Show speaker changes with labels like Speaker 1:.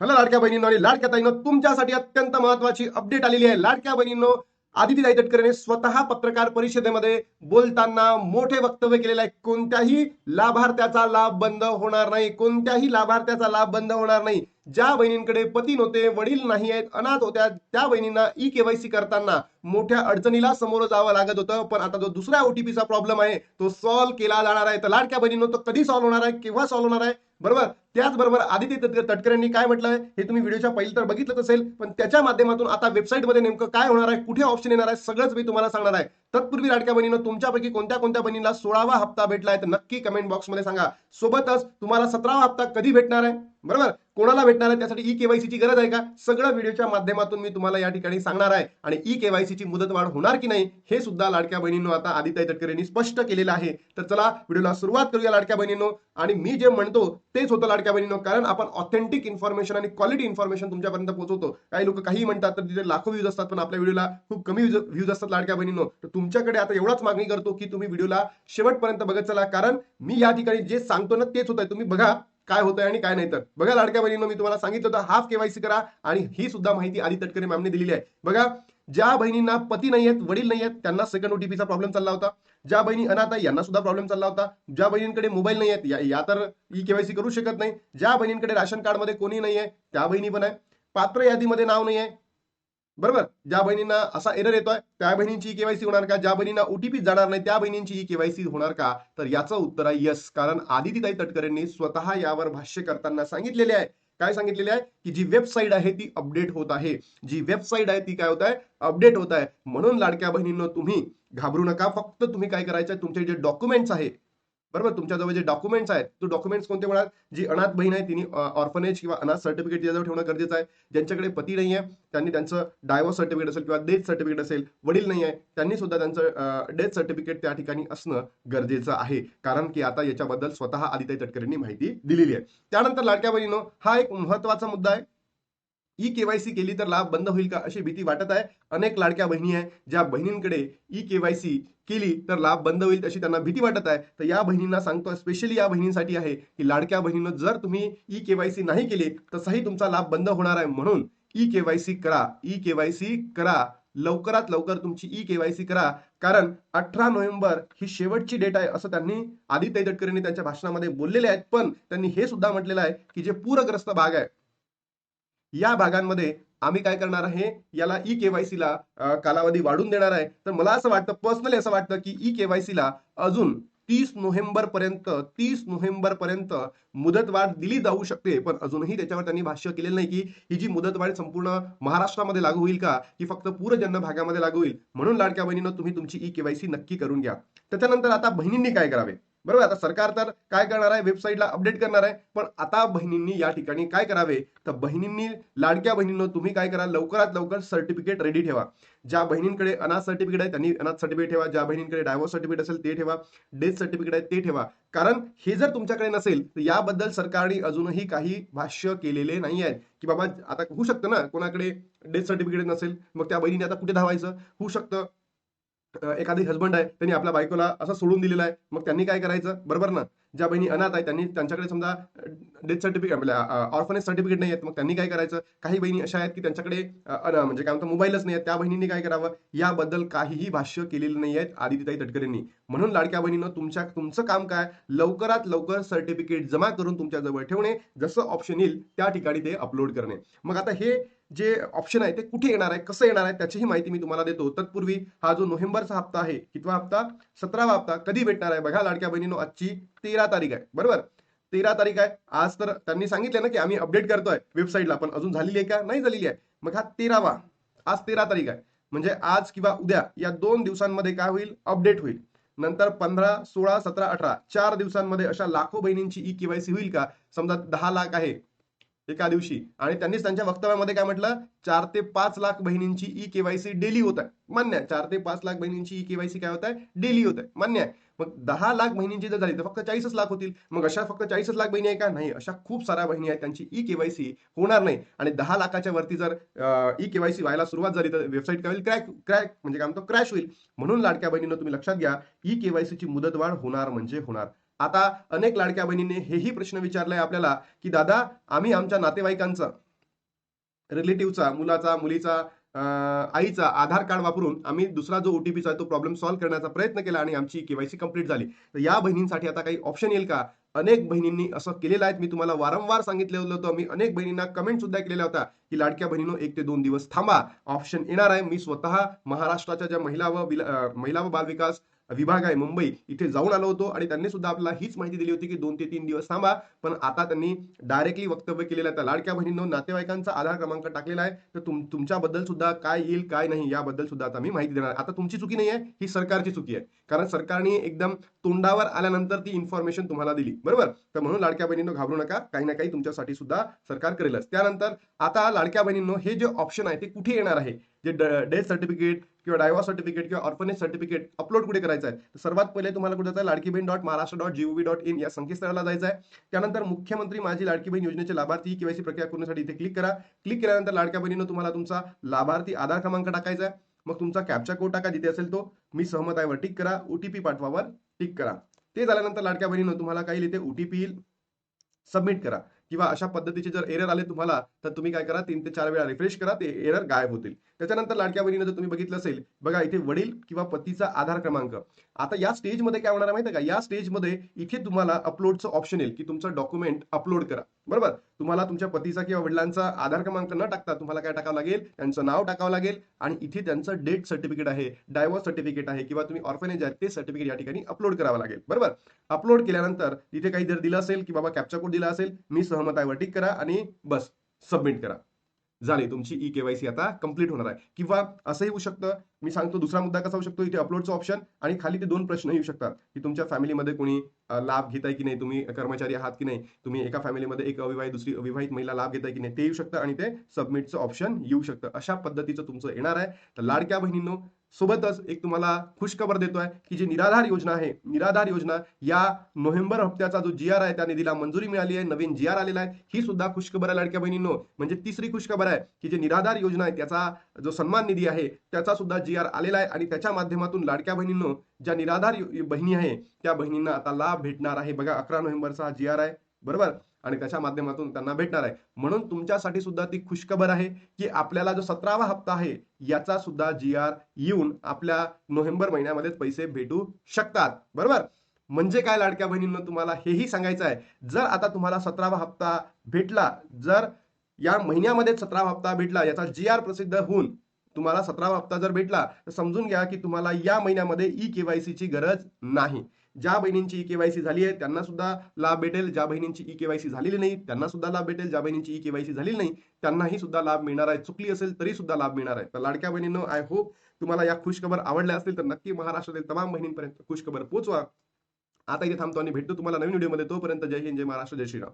Speaker 1: Hello लाडक्या बहिणींनो आणि लाडक्या ताईंनो तुमच्यासाठी अत्यंत महत्वाची अपडेट आलेली आहे. लाडक्या बहिणींनो आदिती ताई तटकरेने स्वतः पत्रकार परिषदेमध्ये बोलताना मोठे वक्तव्य केलेलं आहे. कोणत्याही लाभार्थ्याचा लाभ बंद होणार नाही. कोणत्याही लाभार्थ्याचा लाभ बंद होणार नाही. ज्या बहिणींकडे पती नव्हते वडील नाही आहेत अनाथ होत्या त्या बहिणींना ई केवायसी करताना मोठ्या अडचणीला समोर जावं लागत होतं. पण आता जो दुसरा ओटीपीचा प्रॉब्लेम आहे तो सॉल्व्ह केला जाणार आहे. तर लाडक्या बहिणींनो तो कधी सॉल्व्ह होणार आहे? केव्हा सॉल्व्ह होणार आहे? बरोबर? त्याचबरोबर आदित्य तटकरेंनी काय म्हटलंय? हे तुम्ही व्हिडिओच्या पहिले तर बघितलंच असेल पण त्याच्या माध्यमातून आता वेबसाईटमध्ये नेमकं काय होणार आहे? कुठे ऑप्शन येणार आहे? सगळंच मी तुम्हाला सांगणार आहे. तत्पूर्वी लाडक्या बहिणीनं तुमच्यापैकी कोणत्या कोणत्या बहिणीला सोळावा हप्ता भेटलाय? तर नक्की कमेंट बॉक्समध्ये सांगा. सोबतच तुम्हाला सतरावा हप्ता कधी भेटणार आहे? बरोबर? कोणाला भेटणार आहे त्यासाठी ई केवायसीची गरज आहे का? सगळं व्हिडिओच्या माध्यमातून मी तुम्हाला या ठिकाणी सांगणार आहे. आणि ई केवायसीची मुदतवाढ होणार की नाही हे सुद्धा लाडक्या बहिणींनो आता आदित्य तटकरेंनी स्पष्ट केलेलं आहे. तर चला व्हिडिओला सुरुवात करूया लाडक्या बहिणींनो. आणि मी जे म्हणतो तेच होतं लाडक्या बहिणींनो कारण आपण ऑथेंटिक इन्फॉर्मेशन आणि क्वालिटी इन्फॉर्मेशन तुमच्यापर्यंत पोहोचवतो. काही लोक काही म्हणतात तर तिथे लाखो व्ह्यूज असतात पण आपल्या व्हिडिओला खूप कमी व्ह्यूज असतात लाडक्या बहिणींनो. तर तुमच्याकडे आता एवढाच मागणी करतो की तुम्ही व्हिडिओला शेवटपर्यंत बघत चला कारण मी या ठिकाणी जे सांगतो ना तेच होत आहे तुम्ही बघा. काय होतंय आणि काय नाही तर. बघा लाडक्या बहिणीनं मी तुम्हाला सांगितलं होतं हाफ केवायसी करा आणि ही सुद्धा माहिती आधी तटकरे मॅमने दिलेली आहे. बघा ज्या बहिणींना पती नाही आहेत वडील नाही आहेत त्यांना सेकंड ओटीपीचा प्रॉब्लेम चालला होता. ज्या बहिणी अनाथ आहे यांना सुद्धा प्रॉब्लेम चालला होता. ज्या बहिणींकडे मोबाईल नाही आहेत या- या तर ई केवायसी करू शकत नाही. ज्या बहिणींकडे राशन कार्डमध्ये कोणी नाही आहे त्या बहिणी पण आहे. पात्र यादीमध्ये नाव नाही आहे बरोबर? ज्या बहिणींना असा एरर येतोय त्या बहिणींची केवायसी होणार का? ज्या बहिणींना ओटीपी जाणार नाही त्या बहिणींची ई केवायसी होणार का? तर याचं उत्तर आहे यस कारण आदितीताई तटकरेंनी स्वतः यावर भाष्य करताना सांगितलेले आहे. काय सांगितलेले आहे? की जी वेबसाईट आहे ती अपडेट होत आहे. जी वेबसाईट आहे ती काय होत आहे? अपडेट होत आहे. म्हणून लाडक्या बहिणींनो तुम्ही घाबरू नका. फक्त तुम्ही काय करायचं तुमचे जे डॉक्युमेंट्स आहे बरोबर? तुमच्याजवळ जे डॉक्युमेंट्स आहेत तो डॉक्युमेंट्स कोणते म्हणाल? जी अनाथ बहीण आहे तिने ऑर्फनेज किंवा अनाथ सर्टिफिकेट तिच्याजवळ ठेवणं गरजेचं आहे. ज्यांच्याकडे पती नाही आहे त्यांनी त्यांचं डायव्हर्स सर्टिफिकेट असेल किंवा डेथ सर्टिफिकेट असेल वडील नाही आहे त्यांनी सुद्धा त्यांचं डेथ सर्टिफिकेट त्या ठिकाणी असणं गरजेचं आहे. कारण की आता याच्याबद्दल स्वतः आदित्य तटकरेंनी माहिती दिलेली आहे. त्यानंतर लाडक्या बहिणीनो हा एक महत्त्वाचा मुद्दा आहे. ई केवायसी केली तर लाभ बंद होईल का अशी भीती वाटत आहे. अनेक लाडक्या बहिणी आहे ज्या बहिणींकडे ई केवायसी केली तर लाभ बंद होईल अशी त्यांना भीती वाटत आहे. तर या बहिणींना सांगतो स्पेशली या बहिणींसाठी आहे की लाडक्या बहिणीनं जर तुम्ही ई केवायसी नाही केली तसाही तुमचा लाभ बंद होणार आहे. म्हणून ई केवायसी करा ई केवायसी करा. लवकरात लवकर तुमची ई केवायसी करा. कारण अठरा नोव्हेंबर ही शेवटची डेट आहे असं त्यांनी आदित्य तटकरेंनी त्यांच्या भाषणामध्ये बोललेले आहेत. पण त्यांनी हे सुद्धा म्हटलेलं आहे की जे पूरग्रस्त भाग आहे या भागांमध्ये आम्ही काय करणार आहे? याला ई केवायसीला कालावधी वाढून देणार आहे. तर मला असं वाटतं पर्सनली असं वाटतं की ई केवायसीला अजून तीस नोव्हेंबर पर्यंत तीस नोव्हेंबर पर्यंत मुदतवाढ दिली जाऊ शकते. पण अजूनही त्याच्यावर त्यांनी भाष्य केलेलं नाही की ही जी मुदतवाढ संपूर्ण महाराष्ट्रामध्ये लागू होईल का? की फक्त पूरजन्य भागामध्ये लागू होईल? म्हणून लाडक्या बहिणीनं तुम्ही तुमची ई केवायसी नक्की करून घ्या. त्याच्यानंतर आता बहिणींनी काय करावे? बरोबर आता सरकार तर काय करणार आहे? वेबसाईटला अपडेट करणार आहे. पण आता बहिणींनी या ठिकाणी काय करावे? तर बहिणींनी लाडक्या बहिणींनो तुम्ही काय करा? लवकरात लवकर सर्टिफिकेट रेडी ठेवा. ज्या बहिणींकडे अनाथ सर्टिफिकेट आहे त्यांनी अनाथ सर्टिफिकेट ठेवा. ज्या बहिणींकडे डायव्होर्स सर्टिफिकेट असेल ते ठेवा. डेथ सर्टिफिकेट आहे ते ठेवा. कारण हे जर तुमच्याकडे नसेल तर याबद्दल सरकारने अजूनही काही भाष्य केलेले नाही आहेत. की बाबा आता होऊ शकतं ना कोणाकडे डेथ सर्टिफिकेट नसेल मग त्या बहिणीने आता कुठे धावायचं? होऊ शकतं. एखादी हजबंड आहे त्यांनी आपल्या बायकोला असं सोडून दिलेलं आहे मग त्यांनी काय करायचं? बरोबर ना? ज्या बहिणी अनाथ आहे त्यांनी त्यांच्याकडे समजा डेथ सर्टिफिकेट ऑर्फनेज सर्टिफिकेट नाही आहेत मग त्यांनी काय करायचं? काही बहिणी अशा आहेत की त्यांच्याकडे म्हणजे काय म्हणतो मोबाईलच नाही आहेत त्या बहिणींनी काय करावं? याबद्दल काहीही भाष्य केलेलं नाही आहेत आदित्यताई तटकरेंनी. म्हणून लाडक्या बहिणीनं तुमच्या तुमचं काम काय? लवकरात लवकर सर्टिफिकेट जमा करून तुमच्या जवळ ठेवणे जसं ऑप्शन येईल त्या ठिकाणी ते अपलोड करणे. मग आता हे जे ऑप्शन आहे ते कुठे येणार आहे कसं येणार आहे त्याचीही माहिती मी तुम्हाला देतो. तत्पूर्वी हा जो नोव्हेंबरचा हप्ता आहे कितवा हप्ता? सतरावा हप्ता कधी भेटणार आहे? बघा लाडक्या बहिणीनो आजची तेरा तारीख आहे. बरोबर? तेरा तारीख आहे. आज तर त्यांनी सांगितलं ना की आम्ही अपडेट करतोय. वेबसाईटला पण. अजून झालेली आहे का? नाही झालेली आहे. मग हा तेरावा. आज तेरा तारीख आहे. म्हणजे आज किंवा उद्या या दोन दिवसांमध्ये काय होईल? अपडेट होईल. नंतर पंधरा सोळा सतरा अठरा चार दिवसांमध्ये अशा लाखो बहिणींची ई केवायसी होईल का? समजा दहा लाख आहे. एका दिवशी. आणि त्यांनीच त्यांच्या वक्तव्यामध्ये काय म्हटलं? चार ते पाच लाख बहिणींची ई केवायसी डेली होत आहे. मान्य आहे. चार ते पाच लाख बहिणींची ई केवायसी काय होत आहे? डेली होत आहे. मान्य आहे. मग दहा लाख बहिणींची जर झाली तर फक्त चाळीसच लाख होतील. मग अशा फक्त चाळीसच लाख बहिणी आहे का? नाही. अशा खूप साऱ्या बहिणी आहेत. त्यांची ई केवायसी होणार नाही. आणि दहा लाखाच्या वरती जर ई केवायसी व्हायला सुरुवात झाली तर वेबसाईट काय होईल? क्रॅक क्रॅक म्हणजे काय म्हणतो? क्रॅश होईल. म्हणून लाडक्या बहिणीनं तुम्ही लक्षात घ्या. ई केवायसीची मुदतवाढ होणार म्हणजे होणार. आता अनेक लाडक्या बहिणींनी हेही प्रश्न विचारलाय आपल्याला की दादा आम्ही आमच्या नातेवाईकांचा रिलेटिव्हचा मुलाचा मुलीचा आईचा आधार कार्ड वापरून आम्ही दुसरा जो ओटीपीचा तो प्रॉब्लेम सॉल्व्ह करण्याचा प्रयत्न केला आणि आमची केवायसी कंप्लीट झाली. तर या बहिणींसाठी आता काही ऑप्शन येईल का? अनेक बहिणींनी असं केलेलं आहे. मी तुम्हाला वारंवार सांगितलेलं होतं. मी अनेक बहिणींना कमेंट सुद्धा केलेला होता की लाडक्या बहिणीनो एक ते दोन दिवस थांबा. ऑप्शन येणार आहे. मी स्वतः महाराष्ट्राच्या ज्या महिला व महिला व बालविकास विभाग आहे मुंबई. इथे जाऊन आलो होतो आणि त्यांनी सुद्धा आपल्याला हीच माहिती दिली होती की दोन ते तीन दिवस थांबा. पण आता त्यांनी डायरेक्टली वक्तव्य केलेलं आहे. त्या लाडक्या बहिणींनो नातेवाईकांचा आधार क्रमांक टाकलेला आहे. तर तुम तुमच्याबद्दल सुद्धा काय येईल काय नाही याबद्दल सुद्धा आता मी माहिती देणार. आता तुमची चुकी नाही आहे ही सरकारची चुकी आहे. कारण सरकारने एकदम तोंडावर आल्यानंतर ती इन्फॉर्मेशन तुम्हाला दिली. बरोबर? तर म्हणून लाडक्या बहिणींनो घाबरू नका. काही ना काही तुमच्यासाठी सुद्धा सरकार करेलच. त्यानंतर आता लाडक्या बहिणींनो हे जे ऑप्शन आहे ते कुठे येणार आहे? जे डेथ सर्टिफिकेट किंवा डायव्हर्स सर्टिफिकेट किंवा ऑर्फनेज सर्टिफिकेट अपलोड कुठे करायचं आहे? तर सर्वात पहिले तुम्हाला कुठे जायचं Ladki Bahin dot Maharashtra dot G O V dot in या संकेतस्थळाला जायचं आहे. त्यानंतर मुख्यमंत्री माझी लाडकी बहीण योजनेचे लाभार्थी केवायसी प्रक्रिया करण्यासाठी इथे क्लिक करा. क्लिक केल्यानंतर लाडक्या बहिणीनं तुम्हाला तुमचा लाभार्थी आधार क्रमांक टाकायचा आहे. मग तुमचा कॅप्चा कोड टाका. जिथे असेल तो मी सहमत आहे टिक करा. ओटीपी पाठवावर टिक करा. ते झाल्यानंतर लाडक्या बहिणीनं तुम्हाला काही लिहिते. ओटीपी येईल. सबमिट करा. किंवा अशा पद्धतीचे जर एरर आले तुम्हाला तर तुम्ही काय करा तीन ते चार वेळा रिफ्रेश करा ते एरर गायब होतील. त्याच्यानंतर लाडक्या बहिणीनं जर तुम्ही बघितलं असेल बघा इथे वडील किंवा पतीचा आधार क्रमांक. आता या स्टेजमध्ये काय होणार माहिती आहे का? या स्टेजमध्ये इथे तुम्हाला अपलोडचं ऑप्शन येईल की तुमचं डॉक्युमेंट अपलोड करा. बरोबर? तुम्हाला तुमच्या पतीचा किंवा वडिलांचा आधार क्रमांक न टाकता तुम्हाला काय टाकावं लागेल? त्यांचं नाव टाकावं लागेल आणि इथे त्यांचं डेथ सर्टिफिकेट आहे डायव्हर्स सर्टिफिकेट आहे किंवा तुम्ही ऑर्फनेज आहे ते सर्टिफिकेट या ठिकाणी अपलोड करावं लागेल. बरोबर? अपलोड केल्यानंतर इथे काही जर दिलं असेल की बाबा कॅप्चा कोड दिला असेल मी सहमत आहे. टिक करा आणि बस सबमिट करा. झाले. तुमची ई केवायसी आता कंप्लीट होणार आहे. किंवा असंही होऊ शकतं मी सांगतो दुसरा मुद्दा कसा होऊ शकतो इथे अपलोडचं ऑप्शन आणि खाली ते दोन प्रश्न येऊ शकतात. की तुमच्या फॅमिलीमध्ये कोणी लाभ घेताय की नाही? तुम्ही कर्मचारी आहात की नाही? तुम्ही एका फॅमिलीमध्ये एक अविवाहित दुसरी अविवाहित महिला लाभ घेताय की नाही? ते येऊ शकतं आणि ते सबमिटचं ऑप्शन येऊ शकतं. अशा पद्धतीचं तुमचं येणार आहे. तर लाडक्या बहिणींनो सोबतच एक तुम्हाला खुशखबर देतोय की जी निराधार योजना आहे निराधार योजना या नोव्हेंबर हप्त्याचा जो जी आर आहे त्या निधीला मंजुरी मिळाली आहे नवीन जी आर आलेला आहे ही सुद्धा खुशखबर आहे लाडक्या बहिणींनो. म्हणजे तिसरी खुशखबर आहे की जी निराधार योजना आहे त्याचा जो सन्मान निधी आहे त्याचा सुद्धा जी आर आलेला आहे आणि त्याच्या माध्यमातून लाडक्या बहिणींनो ज्या निराधार बहिणी आहे त्या बहिणींना आता लाभ भेटणार आहे. बघा अकरा नोव्हेंबरचा हा जी आर आहे बरोबर? आणि त्याच्या माध्यमातून त्यांना भेटणार आहे. म्हणून तुमच्यासाठी सुद्धा ती खुशखबर आहे की आपल्याला जो सतरावा हप्ता आहे याचा सुद्धा जी आर येऊन आपल्या नोव्हेंबर महिन्यामध्येच पैसे भेटू शकतात. बरोबर? म्हणजे काय लाडक्या बहिणींना तुम्हाला हेही सांगायचं आहे. जर आता तुम्हाला सतरावा हप्ता भेटला जर या महिन्यामध्ये सतरावा हप्ता भेटला याचा जी आर प्रसिद्ध होऊन तुम्हाला सतरावा हप्ता जर भेटला तर समजून घ्या की तुम्हाला या महिन्यामध्ये ई केवायसीची गरज नाही. ज्या बहिणींची ई केवायसी झाली आहे त्यांना सुद्धा लाभ भेटेल. ज्या बहिणींची ई केवायसी झालेली नाही त्यांना सुद्धा लाभ भेटेल. ज्या बहिणींची ई केवायसी झालेली नाही त्यांनाही सुद्धा लाभ मिळणार आहे. चुकली असेल तरी सुद्धा लाभ मिळणार आहे. तर लाडक्या बहिणींनो आय होप तुम्हाला या खुशखबर आवडल्या असतील तर नक्की महाराष्ट्रातील तमाम बहिणींपर्यंत खुशखबर पोहोचवा. आता इथे थांबतो आणि भेटतो तुम्हाला नवीन व्हिडिओमध्ये. तोपर्यंत जय हिंद जय महाराष्ट्र जय श्रीराम.